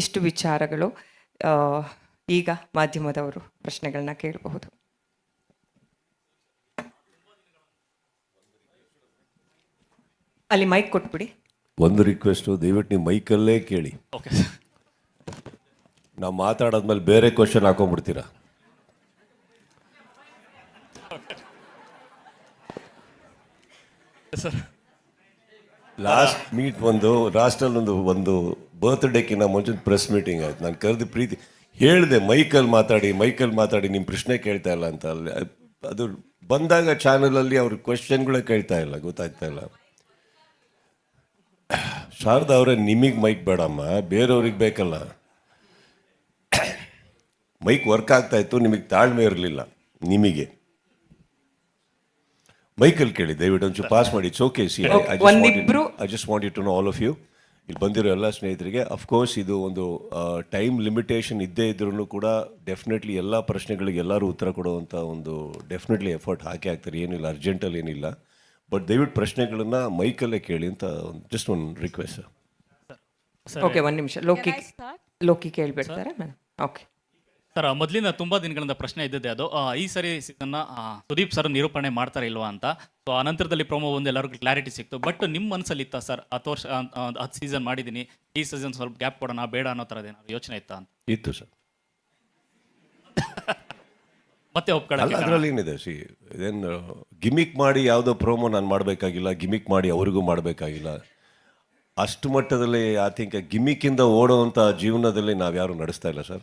ಇಷ್ಟು ವಿಚಾರಗಳು ಈಗ ಮಾಧ್ಯಮದವರು ಪ್ರಶ್ನೆಗಳನ್ನ ಕೇಳಬಹುದು. ಅಲ್ಲಿ ಮೈಕ್ ಕೊಟ್ಬಿಡಿ. ಒಂದು ರಿಕ್ವೆಸ್ಟು ದಯವಿಟ್ಟು ನೀವು ಮೈಕಲ್ಲೇ ಕೇಳಿ. ಓಕೆ ನಾವು ಮಾತಾಡಾದ್ಮೇಲೆ ಬೇರೆ ಕ್ವಶನ್ ಹಾಕೊಂಡ್ಬಿಡ್ತೀರಾ? ಸರ್ ಲಾಸ್ಟ್ ಮೀಟ್ ಒಂದು ಲಾಸ್ಟಲ್ಲಿ ಒಂದು ಒಂದು ಬರ್ತ್ಡೇಕಿನ್ನ ಮುಂಚೆ ಪ್ರೆಸ್ ಮೀಟಿಂಗ್ ಆಯ್ತು. ನಾನು ಕರೆದು ಪ್ರೀತಿ, ಹೇಳಿದೆ ಮೈಕಲ್ಲಿ ಮಾತಾಡಿ ಮೈಕಲ್ಲಿ ಮಾತಾಡಿ ನಿಮ್ಮ ಪ್ರಶ್ನೆ ಕೇಳ್ತಾ ಇಲ್ಲ ಅಂತ. ಅಲ್ಲಿ, ಅದು ಬಂದಾಗ ಚಾನಲಲ್ಲಿ ಅವ್ರ ಕ್ವಶನ್ಗಳೇ ಕೇಳ್ತಾ ಇಲ್ಲ, ಗೊತ್ತಾಗ್ತಾ ಇಲ್ಲ. ಶಾರದಾ ಅವರೇ, ನಿಮಗೆ ಮೈಕ್ ಬೇಡಮ್ಮ, ಬೇರೆಯವ್ರಿಗೆ ಬೇಕಲ್ಲ. ಮೈಕ್ ವರ್ಕ್ ಆಗ್ತಾ ಇತ್ತು, ನಿಮಗೆ ತಾಳ್ಮೆ ಇರಲಿಲ್ಲ, ನಿಮಗೆ. ಮೈಕಲ್ ಕೇಳಿ ದಯವಿಟ್ಟು ಒಂಚೂರು ಪಾಸ್ ಮಾಡಿ ಚೋಕೆ ಸಿ ಒಂದಿಬ್ರು- I just want you to know all of you ಇಲ್ಲಿ ಬಂದಿರೋ ಎಲ್ಲ ಸ್ನೇಹಿತರಿಗೆ ಅಫ್ಕೋರ್ಸ್ ಇದು ಒಂದು ಟೈಮ್ ಲಿಮಿಟೇಷನ್ ಇದ್ದೇ ಇದ್ರೂ ಕೂಡ ಡೆಫಿನೆಟ್ಲಿ ಎಲ್ಲ ಪ್ರಶ್ನೆಗಳಿಗೆ ಎಲ್ಲರೂ ಉತ್ತರ ಕೊಡುವಂಥ ಒಂದು ಡೆಫಿನೆಟ್ಲಿ ಎಫರ್ಟ್ ಹಾಕಿ ಹಾಕ್ತಾರೆ. ಏನಿಲ್ಲ ಅರ್ಜೆಂಟಲ್ಲಿ ಏನಿಲ್ಲ. ಬಟ್ ದಯವಿಟ್ಟು ಪ್ರಶ್ನೆಗಳನ್ನು ಮೈಕಲ್ಲೇ ಕೇಳಿ ಅಂತ ಜಸ್ಟ್ ಒಂದು ರಿಕ್ವೆಸ್ಟ್ ಸರ್ ಓಕೆ ಒಂದು ನಿಮಿಷ. ಲೋಕಿ ಲೋಕಿ ಕೇಳಿಬಿಡ್ತಾರೆ ಮೇಡಮ್ ಓಕೆ ಸರ್ ಮೊದಲಿಂದ ತುಂಬಾ ದಿನಗಳಿಂದ ಪ್ರಶ್ನೆ ಇದ್ದಿದ್ದೆ ಅದು. ಆ, ಈ ಸರಿ ಸೀಸನ್ನ ಸುದೀಪ್ ಸರ್ ನಿರೂಪಣೆ ಮಾಡ್ತಾರೆ ಇಲ್ವಾ ಅಂತ. ಸೊ ನಂತರದಲ್ಲಿ ಪ್ರೊಮೋ ಒಂದು ಎಲ್ಲರಿಗೂ ಕ್ಲಾರಿಟಿ ಸಿಕ್ತು. ಬಟ್ ನಿಮ್ಮ ಮನಸ್ಸಲ್ಲಿ ಇತ್ತಾ ಸರ್ ಹತ್ತು ವರ್ಷ ಹತ್ತು ಸೀಸನ್ ಮಾಡಿದ್ದೀನಿ ಈ ಸೀಸನ್ ಸ್ವಲ್ಪ ಗ್ಯಾಪ್ ಕೊಡೋಣ ಬೇಡ ಅನ್ನೋ ಥರದ ಏನಾದ್ರು ಯೋಚನೆ ಇತ್ತಾ ಅಂತ? ಇತ್ತು ಸರ್. ಮತ್ತೆ ಅಲ್ಲ ಒಪ್ಕೊಳ್ಳೋಕೆ ಅದರಲ್ಲಿ ಏನಿದೆ ಸಿ ಇದೇನು ಗಿಮಿಕ್ ಮಾಡಿ ಯಾವುದೋ ಪ್ರೋಮೋ ನಾನು ಮಾಡಬೇಕಾಗಿಲ್ಲ ಗಿಮಿಕ್ ಮಾಡಿ ಅವರಿಗೂ ಮಾಡಬೇಕಾಗಿಲ್ಲ. ಅಷ್ಟು ಮಟ್ಟದಲ್ಲಿ ಐ ಥಿಂಕ್ ಗಿಮಿಕ್ಕಿಂದ ಓಡೋವಂಥ ಜೀವನದಲ್ಲಿ ನಾವು ಯಾರು ನಡೆಸ್ತಾ ಇಲ್ಲ ಸರ್.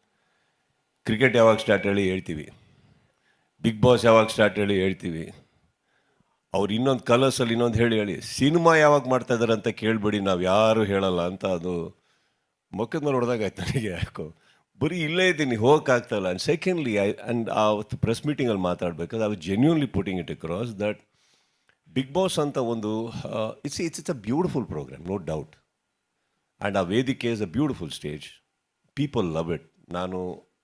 ಕ್ರಿಕೆಟ್ ಯಾವಾಗ ಸ್ಟಾರ್ಟ್ ಹೇಳಿ ಹೇಳ್ತೀವಿ. ಬಿಗ್ ಬಾಸ್ ಯಾವಾಗ ಸ್ಟಾರ್ಟ್ ಹೇಳಿ ಹೇಳ್ತೀವಿ. ಅವ್ರು ಇನ್ನೊಂದು ಕಲರ್ಸಲ್ಲಿ ಇನ್ನೊಂದು ಹೇಳಿ ಹೇಳಿ, ಸಿನಿಮಾ ಯಾವಾಗ ಮಾಡ್ತಾ ಇದ್ದಾರೆ ಅಂತ ಕೇಳಬೇಡಿ, ನಾವು ಯಾರು ಹೇಳಲ್ಲ ಅಂತ ಅದು ಮೊಕ್ಕದ ಮೇಲೆ ಹೊಡೆದಾಗ ಆಯ್ತು ನನಗೆ ಯಾಕೋ. ಬರೀ ಇಲ್ಲೇ ಇದ್ದೀನಿ ಹೋಗೋಕ್ಕಾಗ್ತಾಯಿಲ್ಲ ಆ್ಯಂಡ್ ಸೆಕೆಂಡ್ಲಿ ಐ ಆ್ಯಂಡ್ ಆವತ್ತು ಪ್ರೆಸ್ ಮೀಟಿಂಗಲ್ಲಿ ಮಾತಾಡಬೇಕಾದ್ರೆ I genuinely putting it across that Bigg Boss ಅಂತ ಒಂದು it's it's it's a beautiful program no doubt and ಆ ವೇದಿಕೆ is a beautiful stage people love it ನಾನು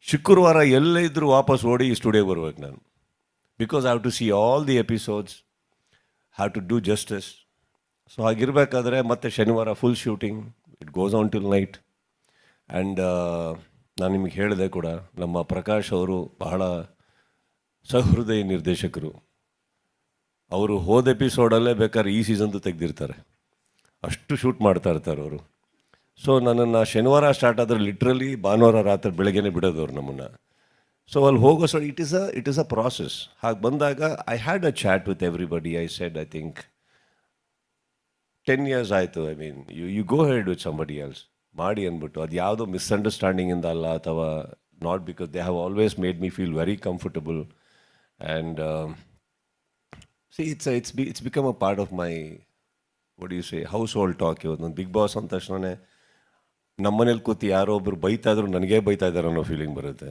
ಶುಕ್ರವಾರ ಎಲ್ಲೇ ಇದ್ದರೂ ವಾಪಸ್ ಓಡಿ ಸ್ಟುಡಿಯೋಗೆ ಬರ್ಬೇಕು ನಾನು. Because I have to see all the episodes have to do justice so ಹಾಗಿರಬೇಕಾದ್ರೆ ಮತ್ತೆ ಶನಿವಾರ full shooting it goes on till night and ನಾನು ನಿಮಗೆ ಹೇಳಿದೆ ಕೂಡ, ನಮ್ಮ ಪ್ರಕಾಶ್ ಅವರು ಬಹಳ ಸಹೃದಯ ನಿರ್ದೇಶಕರು. ಅವರು ಹೋದ ಎಪಿಸೋಡಲ್ಲೇ ಬೇಕಾದ್ರೆ ಈ ಸೀಸನ್ದು ತೆಗೆದಿರ್ತಾರೆ. ಅಷ್ಟು ಶೂಟ್ ಮಾಡ್ತಾ ಇರ್ತಾರೆ ಅವರು. ಸೊ ನನ್ನನ್ನು ಶನಿವಾರ ಸ್ಟಾರ್ಟ್ ಆದರೆ ಲಿಟ್ರಲಿ ಭಾನುವಾರ ರಾತ್ರಿ ಬೆಳಗ್ಗೆನೇ ಬಿಡೋದು ಅವ್ರು ನಮ್ಮನ್ನು. ಸೊ ಅಲ್ಲಿ ಹೋಗೋ so it is a it is a process ಹಾಗೆ ಬಂದಾಗ I had a chat with everybody I said I think ten years ಆಯಿತು. I mean you you go head with somebody else ಮಾಡಿ ಅಂದ್ಬಿಟ್ಟು. ಅದು ಯಾವುದೋ ಮಿಸ್ಅಂಡರ್ಸ್ಟ್ಯಾಂಡಿಂಗಿಂದ ಅಲ್ಲ ಅಥವಾ not because they have always made me feel very comfortable and see it's it's be it's become a part of my you say household talk ಇವತ್ತು big Boss ಅಂದ ತಕ್ಷಣವೇ ನಮ್ಮನೇಲಿ ಕೂತು ಯಾರೋ ಒಬ್ರು ಬೈತಾ ಇದ್ರು ನನಗೇ ಬೈತಾ ಇದ್ದಾರೆ ಅನ್ನೋ ಫೀಲಿಂಗ್ ಬರುತ್ತೆ.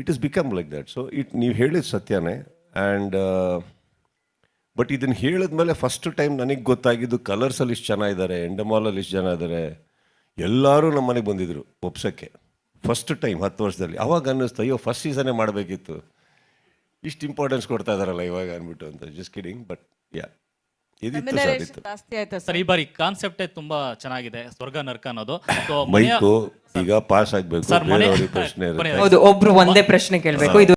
It is become like that so it ನೀವು ಹೇಳಿದ ಸತ್ಯನೇ. ಆ್ಯಂಡ್ ಬಟ್ ಇದನ್ನು ಹೇಳಿದ್ಮೇಲೆ ಫಸ್ಟ್ ಟೈಮ್ ನನಗೆ ಗೊತ್ತಾಗಿದ್ದು ಕಲರ್ಸಲ್ಲಿ ಇಷ್ಟು ಜನ ಇದ್ದಾರೆ ಎಂಡಮಾಲಲ್ಲಿ ಇಷ್ಟು ಜನ ಇದ್ದಾರೆ ಎಲ್ಲರೂ ನಮ್ಮ ಮನೆಗೆ ಬಂದಿದ್ದರು ಒಪ್ಸೋಕ್ಕೆ. ಫಸ್ಟ್ ಟೈಮ್ ಹತ್ತು ವರ್ಷದಲ್ಲಿ. ಅವಾಗ ಅನ್ನಿಸ್ತು, ಅಯ್ಯೋ ಫಸ್ಟ್ ಸೀಸನೇ ಮಾಡಬೇಕಿತ್ತು. ಇಷ್ಟು ಇಂಪಾರ್ಟೆನ್ಸ್ ಕೊಡ್ತಾ ಇದ್ದಾರಲ್ಲ ಇವಾಗ, ಅಂದ್ಬಿಟ್ಟು ಅಂತ. ಜಸ್ಟ್ ಕಿಡಿಂಗ್ ಬಟ್ ಯಾ ಇದಿತ್ತು ಸರ್ ಜಾಸ್ತಿ ಆಯ್ತಾ ಸರ್? ಈ ಬಾರಿ ಕಾನ್ಸೆಪ್ಟೇ ತುಂಬಾ ಚೆನ್ನಾಗಿದೆ ಸ್ವರ್ಗ ನರ್ಕ ಅನ್ನೋದು. ಸೊ ಮನೆಯ ಮೈಕು ಈಗ ಪಾಸ್ ಆಗ್ಬೇಕು ಸರ್, ಮನೆ- ಬೇರೆಯವ್ರಿಗೆ ಪ್ರಶ್ನೆ ಇರುತ್ತೆ. ಹೌದು ಒಬ್ರು ಒಂದೇ ಪ್ರಶ್ನೆ ಕೇಳಬೇಕು. ಇದು